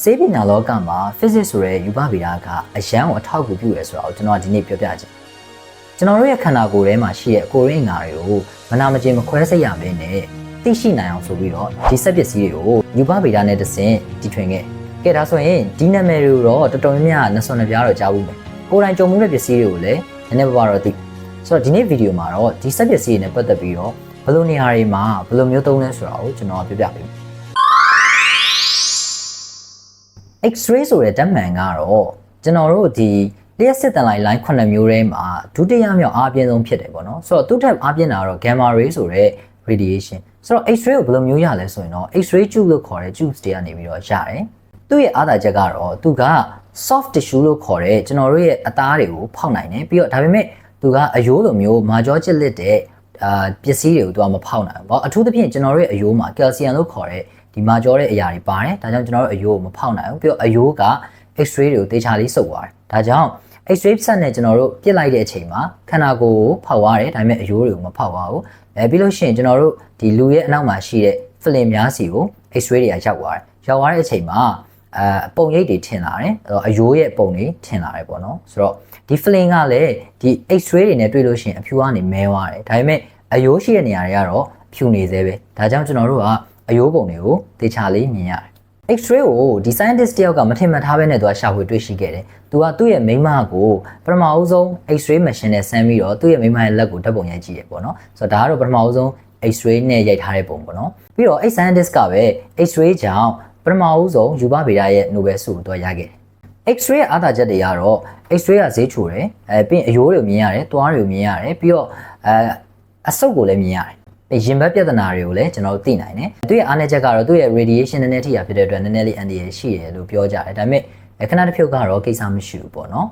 ဆေးပညာလောကမှာ physics ဆိုတဲ့ယူပဗေဒကအရန်ကိုအထောက်အကူပြုရဲဆိုတာကိုကျွန်တော်ဒီနေ့ပြောပြချင်ကျွန်တော်တို့ရဲ့ခန္ဓာကိုယ်ထဲမှာရှိတဲ့ကိုရင်းငါတွေကိုမနာမကျင်မခွဲစိတ်ရမင်းနဲ့သိရှိနိုင်အောင်ဆိုပြီးတော့ဒီစက်ပစ္စည်းတွေကိုယူပဗေဒနဲ့တဆင့်တီထွင်ခဲ့ကဲဒါဆိုရင်ဒီနာမည်တွေကိုတော့တော်တော်များများနှစွန်နှပြားတော့ကြားဘူးမယ်ကိုယ်တိုင်ကြုံမှုတဲ့ပစ္စည်းတွေကိုလည်းနည်းနည်းပါးပါးတော့သိဆိုတော့ဒီနေ့ဗီဒီယိုမှာတော့ဒီစက်ပစ္စည်းတွေနဲ့ပတ်သက်ပြီးတော့ဘယ်လိုနေရာတွေမှာဘယ်လိုမျိုးသုံးလဲဆိုတာကိုကျွန်တော်ပြောပြပေးမယ် X-ray ဆိုတဲ့ဓာတ်မှန်ကတော့ကျွန်တော်တို့ဒီလျှက်စစ်တန်လိုက် line 9မျိုးထဲမှာဒုတိယမြောက်အားပြင်းဆုံးဖြစ်တယ်ပေါ့နော်ဆိုတော့သူ့ထက်အားပြင်းတာကတော့ gamma ray ဆိုတဲ့ radiation ဆိုတော့ X-ray ကိုဘယ်လိုမျိုးရလဲဆိုရင်တော့ X-ray tube လို့ခေါ်တဲ့ tubes တွေကနေပြီးတော့ရတယ်သူ့ရဲ့အားသာချက်ကတော့သူက soft tissue လို့ခေါ်တဲ့ကျွန်တော်တို့ရဲ့အသားတွေကိုဖောက်နိုင်တယ်ပြီးတော့ဒါပေမဲ့သူကအယိုးလိုမျိုးမာကြောကျစ်လစ်တဲ့အာပစ္စည်းတွေကိုသူကမဖောက်နိုင်ဘူးပေါ့အထူးသဖြင့်ကျွန်တော်တို့ရဲ့အယိုးမှာ calcium လို့ခေါ်တဲ့ ဒီမာကြောတဲ့အရာတွေပါတယ်ဒါကြောင့်ကျွန်တော်တို့အယိုးကိုမဖောက်နိုင်ဘူးပြီးတော့အယိုးက X-ray တွေကိုတေချာလေးစုပ်သွားတယ်ဒါကြောင့် X-ray ဆက်နဲ့ကျွန်တော်တို့ပြစ်လိုက်တဲ့အချိန်မှာခန္ဓာကိုယ်ကိုဖောက်သွားတယ်ဒါပေမဲ့အယိုးတွေကိုမဖောက်ပါဘူးအဲပြီးလို့ရှိရင်ကျွန်တော်တို့ဒီလူရဲ့အနောက်မှာရှိတဲ့ film များစီကို X-ray တွေကရောက်သွားတယ်ရောက်သွားတဲ့အချိန်မှာအဲအပုံရိပ်တွေထင်လာတယ်အဲ့တော့အယိုးရဲ့ပုံတွေထင်လာတယ်ပေါ့နော်ဆိုတော့ဒီ film ကလည်းဒီ X-ray တွေနဲ့တွေ့လို့ရှိရင်အဖြူကနေမဲသွားတယ်ဒါပေမဲ့အယိုးရှိတဲ့နေရာတွေကတော့ဖြူနေသေးပဲဒါကြောင့်ကျွန်တော်တို့က အယိုးပုံတွေကိုတေချာလေးမြင်ရတယ် X-ray ကိုဒီ scientist တယောက်ကမထင်မှတ်ထားဘဲနဲ့သူကရှာဖွေတွေ့ရှိခဲ့တယ်။သူကသူ့ရဲ့မိန်းမကိုပထမအဦးဆုံး X-ray machine နဲ့ဆန်းပြီးတော့သူ့ရဲ့မိန်းမရဲ့လက်ကိုဓာတ်ပုံရိုက်ကြည့်ရပေါ့နော်။ဆိုတော့ဒါကတော့ပထမအဦးဆုံး X-ray နဲ့ရိုက်ထားတဲ့ပုံပေါ့နော်။ပြီးတော့အဲ့ scientist ကပဲ X-ray ကြောင့်ပထမအဦးဆုံးယူပဗေဒရဲ့ Nobel ဆုကိုသူကရခဲ့တယ်။ X-ray ရဲ့အားသာချက်တွေကတော့ X-ray ကဈေးချိုတယ်။အဲပြီးရင်အယိုးတွေမြင်ရတယ်၊သွားတွေမြင်ရတယ်ပြီးတော့အဲအဆုပ်ကိုလည်းမြင်ရတယ်။ ရင်ဘတ်ပြဿနာတွေကိုလည်းကျွန်တော်တို့သိနိုင်တယ်။သူရဲ့အားနည်းချက်ကတော့သူ့ရဲ့ radiation နည်းနည်းထိတာဖြစ်တဲ့အတွက်နည်းနည်းလေးအန္တရာယ်ရှိတယ်လို့ပြောကြတယ်။ဒါပေမဲ့ခဏတစ်ဖြုတ်ကတော့ကိစ္စမရှိဘူးပေါ့နော်။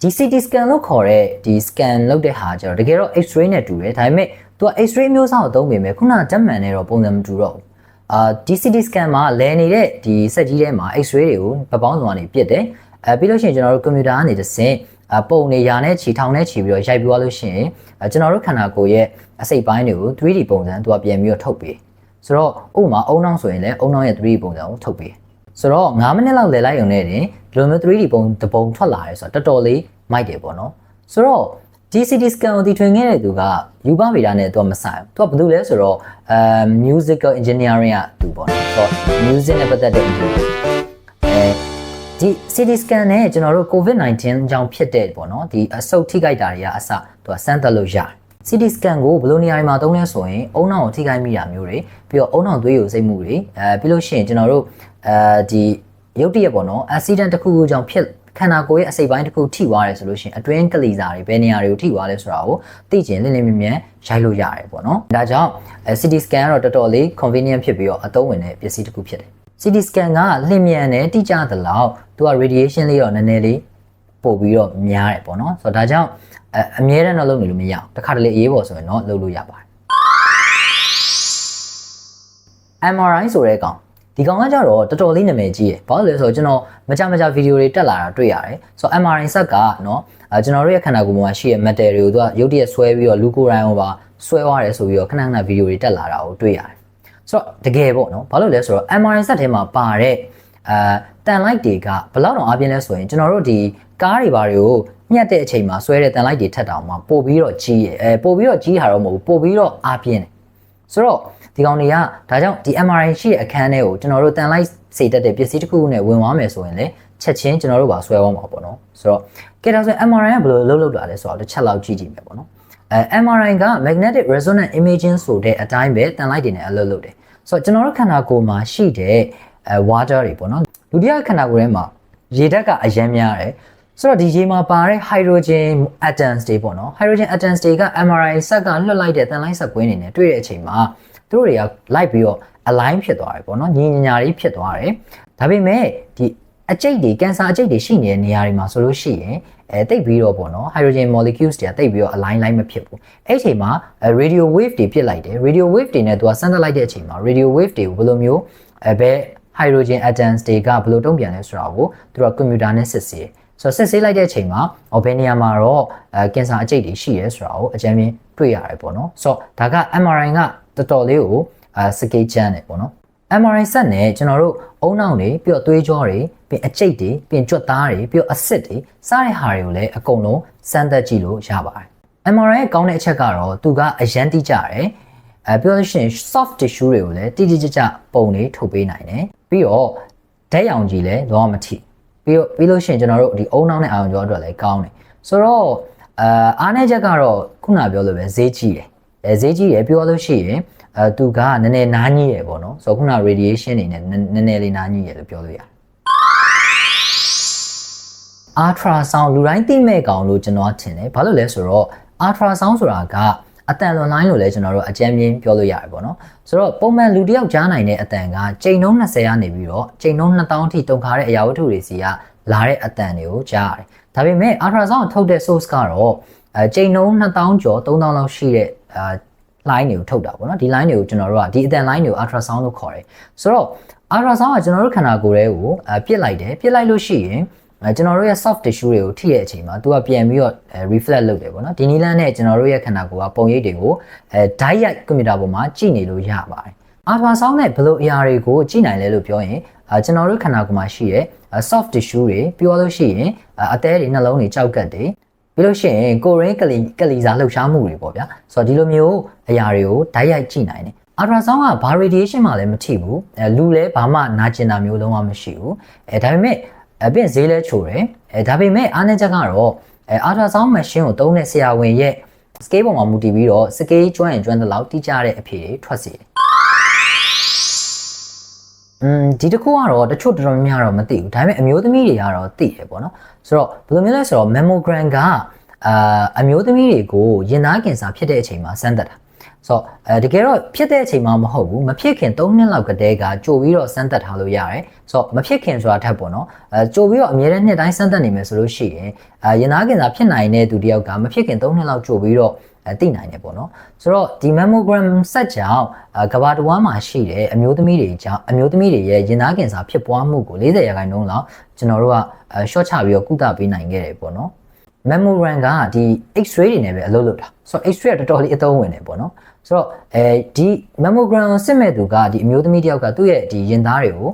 ဒီ CT scan လို့ခေါ်တဲ့ဒီ scan လုပ်တဲ့ဟာကျတော့တကယ်တော့ X-ray နဲ့တူတယ်။ဒါပေမဲ့သူက X-ray မျိုးစားကိုသုံးပေမဲ့ခုနကဓာတ်မှန်နဲ့တော့ပုံစံမတူတော့ဘူး။အာဒီ CT scan မှာလဲနေတဲ့ဒီစက်ကြီးထဲမှာ X-ray တွေကိုပပောင်းစုံကနေပြစ်တယ်။အဲပြီးလို့ရှိရင်ကျွန်တော်တို့ကွန်ပျူတာကနေတစ်ဆင့်အ ပုံနေရာနဲ့ခြေထောင်နဲ့ခြေပြီးတော့ရိုက်ပြီးသွားလို့ရှိရင်အဲကျွန်တော်တို့ခန္ဓာကိုယ်ရဲ့အစိတ်ပိုင်းတွေကို 3D ပုံစံသူကပြန်ပြီးတော့ထုတ်ပေးဆိုတော့ဥပမာအုံနှောင်းဆိုရင်လည်းအုံနှောင်းရဲ့ 3D ပုံစံကိုထုတ်ပေးဆိုတော့9မိနစ်လောက်လဲလိုက်ရုံနဲ့တင်ဒီလိုမျိုး 3D ပုံတစ်ပုံထွက်လာရဲဆိုတော့တော်တော်လေးမိုက်တယ်ပေါ့နော်ဆိုတော့ DCT scan ကိုတည်ထွင်ခဲ့တဲ့သူကယူပဗေဒနဲ့သူကမဆိုင်ဘူးသူကဘာလို့လဲဆိုတော့အဲ musical engineering ကသူပေါ့နော်ဆိုတော့ music နဲ့ပတ်သက်တဲ့ engineering အဲ ဒီ CT scan နဲ့ကျွန်တော်တို့ COVID-19 ကြောင့်ဖြစ်တဲ့ပေါ့နော်ဒီအဆုတ်ထိခိုက်တာတွေကအစသူကစမ်းသပ်လို့ရတယ် CT scan ကိုဘယ်လိုနေရာတွေမှာသုံးလဲဆိုရင်အုံနောက်ကိုထိခိုက်မိတာမျိုးတွေပြီးတော့အုံနောက်သွေးကိုစိတ်မှုတွေအဲပြီးလို့ရှိရင်ကျွန်တော်တို့အဲဒီရုတ်တရက်ပေါ့နော် accident တစ်ခုခုကြောင့်ဖြစ်ခန္ဓာကိုယ်ရဲ့အစိတ်ပိုင်းတစ်ခုထိသွားတယ်ဆိုလို့ရှိရင်အတွင်းကလေးစာတွေဘယ်နေရာတွေကိုထိသွားလဲဆိုတာကိုသိကျင်လင်းလင်းမြင်မြင်ရိုက်လို့ရတယ်ပေါ့နော်ဒါကြောင့် CT scan ကတော့တော်တော်လေး convenient ဖြစ်ပြီးတော့အသုံးဝင်တဲ့ပစ္စည်းတစ်ခုဖြစ်တယ် CT scan ကလျင်မြန်တယ်တိကျသလောက်သူက radiation လေးတော့နည်းနည်းလေးပို့ပြီးတော့များတယ်ပေါ့နော်ဆိုတော့ဒါကြောင့်အအမြဲတမ်းတော့လုပ်နေလို့မရအောင်တစ်ခါတလေအေးပေါ်ဆိုရင်တော့လုပ်လို့ရပါတယ် MRI ဆိုတဲ့ကောင်ဒီကောင်ကကြတော့တော်တော်လေးနာမည်ကြီးရယ်ဘာလို့လဲဆိုတော့ကျွန်တော်မကြမကြဗီဒီယိုတွေတက်လာတာတွေ့ရတယ်ဆိုတော့ MRI ဆက်ကနော်အဲကျွန်တော်တို့ရဲ့ခန္ဓာကိုယ်မှာရှိတဲ့ metal တွေကိုသူကရုပ်တရက်ဆွဲပြီးတော့လူကိုယ်တိုင်ဟိုပါဆွဲသွားတယ်ဆိုပြီးတော့ခဏခဏဗီဒီယိုတွေတက်လာတာကိုတွေ့ရတယ် ဆိုတော့တကယ်ပေါ့နော်ဘာလို့လဲဆိုတော့ MRI ဆက်ထဲမှာပါတဲ့အဲတန်လိုက်တွေကဘယ်လောက်တော့အပြင်းလဲဆိုရင်ကျွန်တော်တို့ဒီကားတွေဘာတွေကိုညှက်တဲ့အချိန်မှာဆွဲတဲ့တန်လိုက်တွေထက်တောင်မှပို့ပြီးတော့ကြီးရယ်အဲပို့ပြီးတော့ကြီးတာတော့မဟုတ်ဘူးပို့ပြီးတော့အားပြင်းတယ်ဆိုတော့ဒီကောင်တွေကဒါကြောင့်ဒီ MRI ရှိတဲ့အခန်းထဲကိုကျွန်တော်တို့တန်လိုက်စေတတ်တဲ့ပစ္စည်းတစ်ခုခုနဲ့ဝင်သွားမယ်ဆိုရင်လည်းချက်ချင်းကျွန်တော်တို့ပါဆွဲသွားမှာပေါ့နော်ဆိုတော့ကဲဒါဆိုရင် MRI ကဘယ်လိုလုပ်လုပ်တာလဲဆိုတော့တစ်ချက်လောက်ကြည့်ကြည့်မယ်ပေါ့နော် အဲ MRI က magnetic resonance imaging ဆိုတဲ့အတိုင်းပဲတန်လိုက်တွေနဲ့အလုပ်လုပ်တယ်ဆိုတော့ကျွန်တော်တို့ခန္ဓာကိုယ်မှာရှိတဲ့အဲ water တွေပေါ့နော်ဒုတိယခန္ဓာကိုယ်ထဲမှာရေဓာတ်ကအရမ်းများတယ်ဆိုတော့ဒီရေမှာပါတဲ့ hydrogen atoms တွေပေါ့နော် hydrogen atoms တွေက MRI ဆက်ကလွှတ်လိုက်တဲ့တန်လိုက်ဆက်ကွင်းတွေနဲ့တွေ့တဲ့အချိန်မှာသူတို့တွေကလိုက်ပြီးတော့ align ဖြစ်သွားတယ်ပေါ့နော်ညီညီညာတွေဖြစ်သွားတယ်ဒါပေမဲ့ဒီ အကျိတ်တွေကင်ဆာအကျိတ်တွေရှိနေတဲ့နေရာတွေမှာဆိုလို့ရှိရင်အဲတိတ်ပြီးတော့ပေါ့နော် hydrogen molecules တွေကတိတ်ပြီးတော့ align လိုက်မဖြစ်ဘူးအဲ့အချိန်မှာ radio wave တွေဖြစ်လိုက်တယ် radio wave တွေနဲ့သူကစမ်းသပ်လိုက်တဲ့အချိန်မှာ radio wave တွေကိုဘယ်လိုမျိုးအဲဘယ် hydrogen atoms တွေကဘယ်လိုတုံ့ပြန်လဲဆိုတာကိုသူကကွန်ပျူတာနဲ့စစ်ဆေးတယ်ဆိုတော့စစ်ဆေးလိုက်တဲ့အချိန်မှာအော်ဘယ်နေရာမှာတော့အဲကင်ဆာအကျိတ်တွေရှိရဲဆိုတာကိုအကြမ်းမြင်တွေ့ရတယ်ပေါ့နော်ဆိုတော့ဒါက MRI ကတော်တော်လေးကိုအဲစကေးချမ်းတယ်ပေါ့နော် MRI စက်နဲ့ကျွန်တော်တို့အုံနောက်တွေပြီးတော့သွေးကြောတွေပြီးအကျိတ်တွေပြီးကြွက်သားတွေပြီးတော့အဆစ်တွေစားတဲ့ဟာတွေကိုလည်းအကုန်လုံးစမ်းသပ်ကြည့်လို့ရပါတယ် MRI ရဲ့ကောင်းတဲ့အချက်ကတော့သူကအရန်တိကျတယ်အဲပြောလို့ရှိရင် soft tissue တွေကိုလည်းတိတိကျကျပုံတွေထုတ်ပေးနိုင်တယ်ပြီးတော့ဓာတ်ရောင်ကြီးလည်းလောမထိပြီးတော့ပြီးလို့ရှိရင်ကျွန်တော်တို့ဒီအုံနောက်နဲ့အာရုံကြောအတွက်လည်းကောင်းတယ်ဆိုတော့အာအားနည်းချက်ကတော့ခုနပြောလို့ပဲဈေးကြီးတယ် အဲဈေးကြီးတယ်ပြောလို့ရှိရင်အဲသူကနည်းနည်းနားကြီးရယ်ပေါ့နော်ဆိုတော့ခုန radiation နေနဲ့နည်းနည်းလေးနားကြီးရယ်လို့ပြောလို့ရတယ် ultrasound လူတိုင်းသိမဲ့ကောင်လို့ကျွန်တော်ထင်တယ်ဘာလို့လဲဆိုတော့ ultrasound ဆိုတာကအတန်လွန်လိုင်းလို့လည်းကျွန်တော်တို့အကြမ်းမြင်ပြောလို့ရတယ်ပေါ့နော်ဆိုတော့ပုံမှန်လူတစ်ယောက်ကြားနိုင်တဲ့အတန်ကချိန်နှုန်း20ကနေပြီးတော့ချိန်နှုန်း2000အထိတုံခါတဲ့အရာဝတ္ထုတွေစီကလာတဲ့အတန်တွေကိုကြားရတယ်ဒါပေမဲ့ ultrasound ထုတ်တဲ့ source ကတော့အဲချိန်နှုန်း2000ကျော်3000လောက်ရှိတဲ့အာ line တွေကိုထုတ်တာပေါ့နော်ဒီ line တွေကိုကျွန်တော်တို့ကဒီအတန် line တွေကို ultrasound လို့ခေါ်တယ်ဆိုတော့ ultrasound ကကျွန်တော်တို့ခန္ဓာကိုယ်ရဲ့ကိုအပြစ်လိုက်တယ်ပြစ်လိုက်လို့ရှိရင်အဲကျွန်တော်တို့ရဲ့ soft tissue တွေကိုထိတဲ့အချိန်မှာသူကပြန်ပြီးတော့ reflect လုပ်တယ်ပေါ့နော်ဒီနည်းလမ်းနဲ့ကျွန်တော်တို့ရဲ့ခန္ဓာကိုယ်ကပုံရိပ်တွေကိုအဲ direct ကွန်ပျူတာပေါ်မှာကြည့်နေလို့ရပါတယ် ultrasound နဲ့ဘယ်လိုအရာတွေကိုကြည့်နိုင်လဲလို့ပြောရင်အဲကျွန်တော်တို့ခန္ဓာကိုယ်မှာရှိတဲ့ soft tissue တွေပြောလို့ရှိရင်အသေးတွေနှလုံးတွေကြောက်ကတ်တွေ ပြီးလို့ရှိရင်ကိုရင်းကလီကလီစာလှုပ်ရှားမှုတွေပေါ့ဗျာဆိုတော့ဒီလိုမျိုးအရာတွေကိုဓာတ်ရိုက်ကြည့်နိုင်တယ် ultrasound ကဘာ radiation မှလည်းမထိဘူးအဲလူလည်းဘာမှနာကျင်တာမျိုးလုံးဝမရှိဘူးအဲဒါပေမဲ့အပြင်ဈေးလဲချိုတယ်အဲဒါပေမဲ့အားနည်းချက်ကတော့အဲ ultrasound machine ကိုသုံးတဲ့ဆရာဝန်ရဲ့ scale ပေါ်မှာမူတည်ပြီးတော့ scale ကျွမ်းရင်ကျွမ်းတဲ့လောက်တိကျတဲ့အဖြေတွေထွက်စေတယ် อืมဒီတစ်ခုကတော့တချို့တော်တော်များများတော့မသိဘူးဒါပေမဲ့အမျိုးသမီးတွေကတော့သိတယ်ပေါ့နော်ဆိုတော့ဘယ်လိုမျိုးလဲဆိုတော့ mammogram ကအာအမျိုးသမီးတွေကိုရင်သားကင်ဆာဖြစ်တဲ့အချိန်မှာစမ်းသပ်တာဆိုတော့အဲတကယ်တော့ဖြစ်တဲ့အချိန်မှမဟုတ်ဘူးမဖြစ်ခင်3နှစ်လောက်ကတည်းကကြိုပြီးတော့စမ်းသပ်ထားလို့ရတယ်ဆိုတော့မဖြစ်ခင်ဆိုတာထက်ပေါ့နော်အဲကြိုပြီးတော့အမြဲတမ်းနှစ်တိုင်းစမ်းသပ်နေမယ်ဆိုလို့ရှိရင်အဲရင်သားကင်ဆာဖြစ်နိုင်တဲ့သူတယောက်ကမဖြစ်ခင်3နှစ်လောက်ကြိုပြီးတော့အဲ သိနိုင်တယ်ပေါ့နော်ဆိုတော့ဒီ mammogram ဆက်ကြောင့်ကဘာတဝမ်းမှာရှိတဲ့အမျိုးသမီးတွေကြောင့်အမျိုးသမီးတွေရဲ့ရင်သားကင်ဆာဖြစ်ပွားမှုကို40ရာခိုင်နှုန်းလောက်ကျွန်တော်တို့က short ချပြီးတော့ကုသပေးနိုင်ခဲ့တယ်ပေါ့နော် memoran ကဒီ x-ray တွေနဲ့ပဲအလုပ်လုပ်တာဆိုတော့ x-ray ကတော်တော်လေးအသုံးဝင်တယ်ပေါ့နော်ဆိုတော့အဲဒီ mammogram စစ်မဲ့သူကဒီအမျိုးသမီးတယောက်ကသူ့ရဲ့ဒီရင်သားတွေကို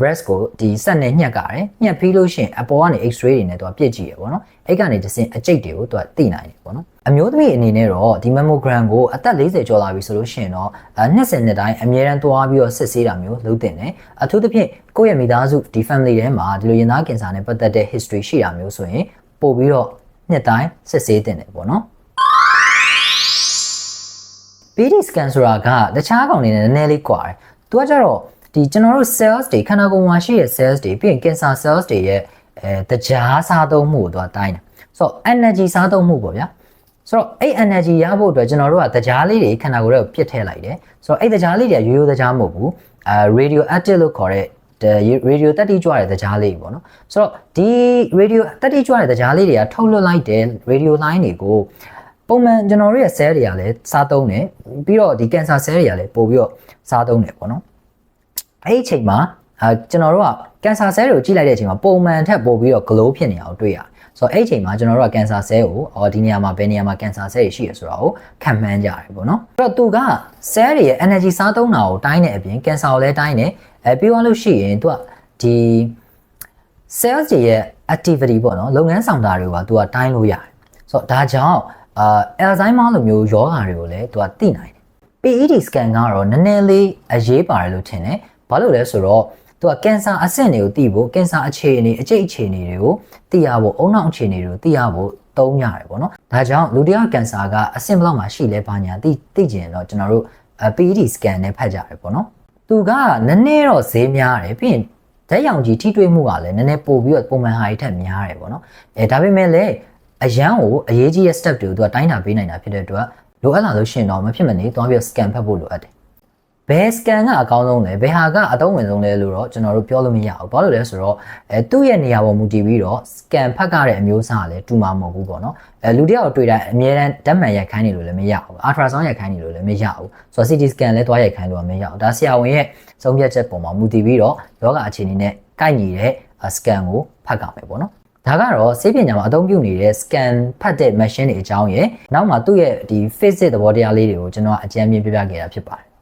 breast ကိုဒီစက်နဲ့ညှက်ကြတယ်ညှက်ပြီးလို့ရှိရင်အပေါ်ကနေ x-ray တွေနဲ့သူကပြည့်ကြည့်ရပေါ့နော် အဲ့ကနေတစ်စင်အကျိတ်တွေကိုသူကသိနိုင်တယ်ပေါ့နော်အမျိုးသမီးအနေနဲ့တော့ဒီ mammogram ကိုအသက်40ကျော်လာပြီဆိုလို့ရှိရင်တော့20နှစ်တိုင်းအမြဲတမ်းသွားပြီးတော့စစ်ဆေးတာမျိုးလုပ်တင်တယ်အထူးသဖြင့်ကိုယ့်ရဲ့မိသားစုဒီ family ထဲမှာဒီလိုရင်သားကင်ဆာနဲ့ပတ်သက်တဲ့ history ရှိတာမျိုးဆိုရင်ပို့ပြီးတော့နှစ်တိုင်းစစ်ဆေးတင်တယ်ပေါ့နော် PD scan ဆိုတာကတခြားကောင်တွေနဲ့နည်းနည်းလေးကွာတယ်။သူကကြတော့ဒီကျွန်တော်တို့ cells တွေခန္ဓာကိုယ်မှာရှိတဲ့ cells တွေပြီးရင် cancer cells တွေရဲ့ အဲတကြားစားသုံးမှုကိုသူကတိုင်းတယ်။ဆိုတော့ energy စားသုံးမှုပေါ့ဗျာ။ဆိုတော့အဲ့ energy ရဖို့အတွက်ကျွန်တော်တို့ကတကြားလေးတွေခန္ဓာကိုယ်ထဲကိုပစ်ထည့်လိုက်တယ်။ဆိုတော့အဲ့တကြားလေးတွေကရိုးရိုးတကြားမဟုတ်ဘူး။အဲ radioactive လို့ခေါ်တဲ့ radio တက်တိကြွတဲ့တကြားလေးပေါ့နော်ဆိုတော့ဒီ radio တက်တိကြွတဲ့တကြားလေးတွေကထုတ်လွှတ်လိုက်တဲ့ radio line တွေကိုပုံမှန်ကျွန်တော်တို့ရဲ့ cell တွေကလည်းစားသုံးတယ်ပြီးတော့ဒီ cancer cell တွေကလည်းပို့ပြီးတော့စားသုံးတယ်ပေါ့နော်အဲ့ဒီအချိန်မှာ အဲကျွန်တော်တို့က cancer cell တွေကိုကြည့်လိုက်တဲ့အချိန်မှာပုံမှန်ထက်ပို့ပြီးတော့ glow ဖြစ်နေအောင်တွေ့ရတယ်ဆိုတော့အဲ့ဒီအချိန်မှာကျွန်တော်တို့က cancer cell ကိုအော်ဒီနေရာမှာဘယ်နေရာမှာ cancer cell တွေရှိရဆိုတာကိုခံမှန်းကြရတယ်ပေါ့နော်အဲ့တော့သူက cell တွေရဲ့ energy စားသုံးတာကိုတိုင်းတဲ့အပြင် cancer ကိုလည်းတိုင်းတယ်အဲပြီးသွားလို့ရှိရင်သူကဒီ sales တွေရဲ့ activity ပေါ့နော်လုပ်ငန်းဆောင်တာတွေကသူကတိုင်းလို့ရတယ်ဆိုတော့ဒါကြောင့်အာ Alzheimer လိုမျိုးယောဂါတွေကိုလည်းသူကသိနိုင်တယ် PET scan ကတော့နည်းနည်းလေးအရေးပါတယ်လို့ထင်တယ်ဘာလို့လဲဆိုတော့ သူကကင်ဆာအဆင့်တွေကိုသိဖို့ကင်ဆာအခြေအနေအကျိတ်အခြေအနေတွေကိုသိရဖို့အုံနောက်အခြေအနေတွေကိုသိရဖို့သုံးရတယ်ပေါ့နော်ဒါကြောင့်လူတယောက်ကင်ဆာကအဆင့်ဘယ်လောက်မှရှိလဲဘာညာသိသိကျင်တော့ကျွန်တော်တို့ PET scan နဲ့ဖတ်ကြရတယ်ပေါ့နော်သူကနည်းနည်းတော့ဈေးများတယ်ပြီးရင်ဓာတ်ရောင်ကြီးထိတွေ့မှုကလည်းနည်းနည်းပိုပြီးတော့ပုံမှန်ဟာတွေထက်များတယ်ပေါ့နော်အဲဒါပေမဲ့လည်းအရန်ကိုအရေးကြီးတဲ့ step တွေကိုသူကတိုင်းတာပေးနိုင်တာဖြစ်တဲ့အတွက်လိုအပ်လာလို့ရှိရင်တော့မဖြစ်မနေသွားပြီး scan ဖတ်ဖို့လိုအပ်တယ် ဘယ် scan ကအကောင်းဆုံးလဲဘယ်ဟာကအသုံးဝင်ဆုံးလဲလို့တော့ကျွန်တော်တို့ပြောလို့မရဘူးဘာလို့လဲဆိုတော့အဲသူ့ရဲ့နေရာပေါ်မူတည်ပြီးတော့ scan ဖတ်ကြတဲ့အမျိုးအစားကလည်းတူမှာမဟုတ်ဘူးပေါ့နော်အဲလူတယောက်တွေ့တိုင်းအများတန်းဓာတ်မှန်ရိုက်ခိုင်းနေလို့လည်းမရဘူး ultrasound ရိုက်ခိုင်းနေလို့လည်းမရဘူးဆိုတော့ CT scan လည်းသွားရိုက်ခိုင်းလို့မရဘူးဒါဆရာဝန်ရဲ့ဆုံးဖြတ်ချက်ပုံမှာမူတည်ပြီးတော့ယောဂအခြေအနေနဲ့ကိုက်ညီတဲ့ scan ကိုဖတ်ကြမယ်ပေါ့နော်ဒါကတော့ဆေးပညာမှာအသုံးပြုနေတဲ့ scan ဖတ်တဲ့ machine တွေအကြောင်းရယ်နောက်မှာသူ့ရဲ့ဒီ physics သဘောတရားလေးတွေကိုကျွန်တော်အကြံပြပြပြခဲ့တာဖြစ်ပါတယ်